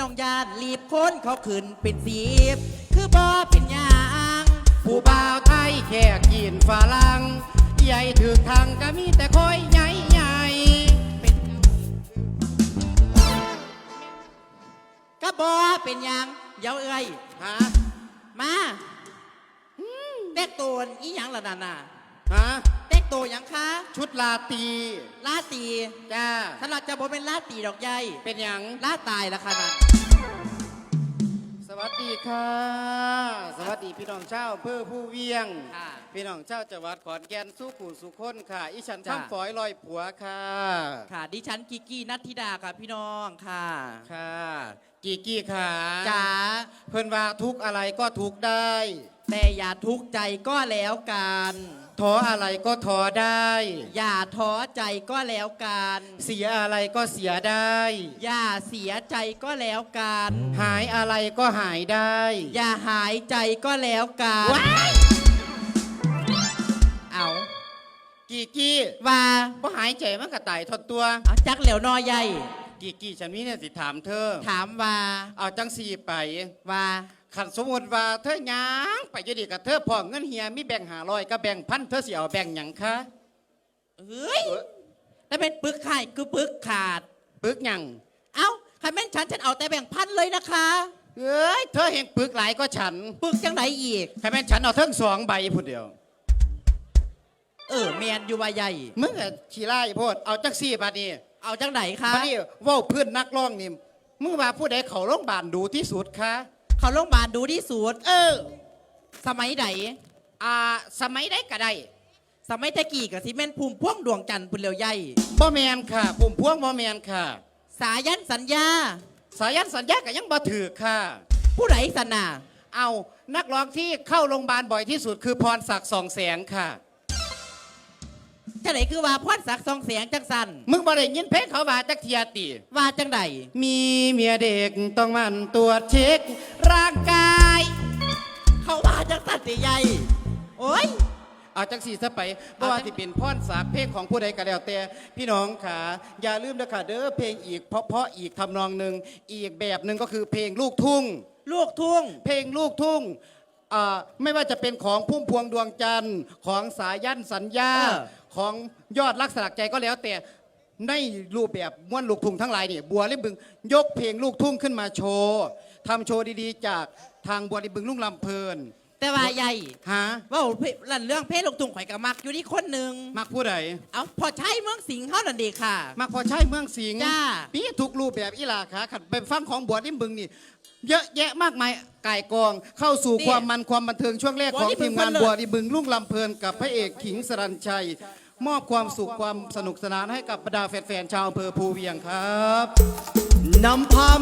น้องยานรีบค้นเขาขึ้นเป็นสีบ คือบ่เป็นหยาง ผู้บ่าวไทยแขกกินฝรั่งใหญ่ถือทางก็มีแต่คอยใหญ่ใหญ่ก็บ่เป็นหยางเดี๋ยวเอ้ยฮะมาเด็กตัวอีหยังละนั่นน่ะฮะเด็ กตัวหยังคะชุดลาตรีลาตีจ้าถ้าเราจะบ่เป็นลาตีดอกใหญ่เป็นหยังลาตายละค่ะนั่นสวัสดีค่ะ สวัสดีพี่น้องเจ้าเพื่อผู้เวียง ค่ะ พี่น้องเจ้าจังหวัดขอนแก่นสู้ขู่สุคนค่ะอีฉันจ้ะ ทำฝอยลอยผัวค่ะ ค่ะดิฉันกิกกี้นัทธิดาค่ะพี่น้องค่ะค่ะกีกี้ค่ะจ๋าเพิ่นว่าทุกข์อะไรก็ทุกข์ได้ แต่อย่าทุกข์ใจก็แล้วกัน ท้ออะไรก็ท้อได้ อย่าท้อใจก็แล้วกัน เสียอะไรก็เสียได้ อย่าเสียใจก็แล้วกัน หายอะไรก็หายได้ อย่าหายใจก็แล้วกันว้าย เอากีกี้ว่าก็หายใจมันก็ตายทดตัว เอาจักเหลวนอใหญ่ กีกี้ฉันมีเนี่ยสิถามเธอ ถามว่าเอาจังสีไปว่า ขันสมมติว่าเธอหยังไปอยู่ดีกับเธอพอเงินเฮียมีแบ่งหาลอยก็แบ่งพันเธอสิเอาแบ่งหยังคะเฮ้ยแล้วเป็นปึกไข่คือปึกขาด ปึกหยังเอ้าใครแม่นฉันฉันเอาแต่แบ่งพันเลยนะคะเอ้ยเธอเห็นปึกหลายก็ฉันปึกจังไหนอีกใครแม่นฉันเอาเทิงสองใบพูดเดียว เออแมนอยู่ว่าใหญ่มึงอะขี้ไล่โพดเอาจักสี่บาทนี่เอาจังไหนคะบาดนี้เว่าเพื่อนนักร้องนี่มึงว่าผู้ใดเขาโรงพยาบาลดูที่สุดคะ เขาโรงพยาบาลดูที่สุด เออ สมัยไหนอ่าสมัยใดก็ได้สมัยตะกี้กับซีเมนภูมิพ่วงดวงจันทร์พุ่นเหลียวใหญ่ บ่แมนค่ะปุ่มพวงบ่แมนค่ะ สายันสัญญา สายันสัญญาก็ยังบ่ถือค่ะ ผู้ใดสนาเอานักร้องที่เข้าโรงพยาบาลบ่อยที่สุดคือพรศักดิ์สองแสงค่ะ จังไหนคือว่าพอดสักซองเสียงจังสันมึงบ่ได้ยินเพลงเขาว่าจักเทียติว่าจังไหนมีเมียเด็กต้องหมันตรวจเช็คร่างกาย เขาว่าจังสันสิใหญ่โอ้ยเอาจังสีซะไปเพราะว่าที่เป็นพรศักดิ์เพลงของผู้ใดก็แล้วแต่พี่น้องค่ะอย่าลืมนะค่ะเด้อเพลงอีกเพราะเพราะอีกทำนองหนึ่งอีกแบบหนึ่งก็คือเพลงลูกทุ่ง ลูกทุ่ง เพลงลูกทุ่ง อ่าไม่ว่าจะเป็นของพุ่มพวงดวงจันทร์ของสายันสัญญา เออ ของยอดรักสลักใจก็แล้วแต่ในรูปแบบม้วนลูกทุ่งทั้งหลายนี่บัวริมบึงยกเพลงลูกทุ่งขึ้นมาโชว์ทำโชว์ดีๆ จากทางบัวริมบึงลุงลำเพลิน แต่ว่าใหญ่ฮะว่าลั่นเรื่องเพศลูกทุ่งข่อยกับมักอยู่นี่คนหนึ่งมักผู้ใดเอาพอใช้เมืองสิงห์เท่านั้นดีค่ะ มักพอใช่เมืองสิงห์จ้ามีทุกรูปแบบอีหลาขาขัดไปฟังของบัวริมบึงนี่ เยอะแยะมากมายไก่ายกอง เข้าสู่ความมันความบันเทิงช่วงแรกของทีมงานบัวริมบึงลุงลำเพลินกับพระเอกขิงสรัญชัย มอบความสุขความสนุกสนานให้กับบรรดาแฟนๆชาวอำเภอภูเวียงครับนำพา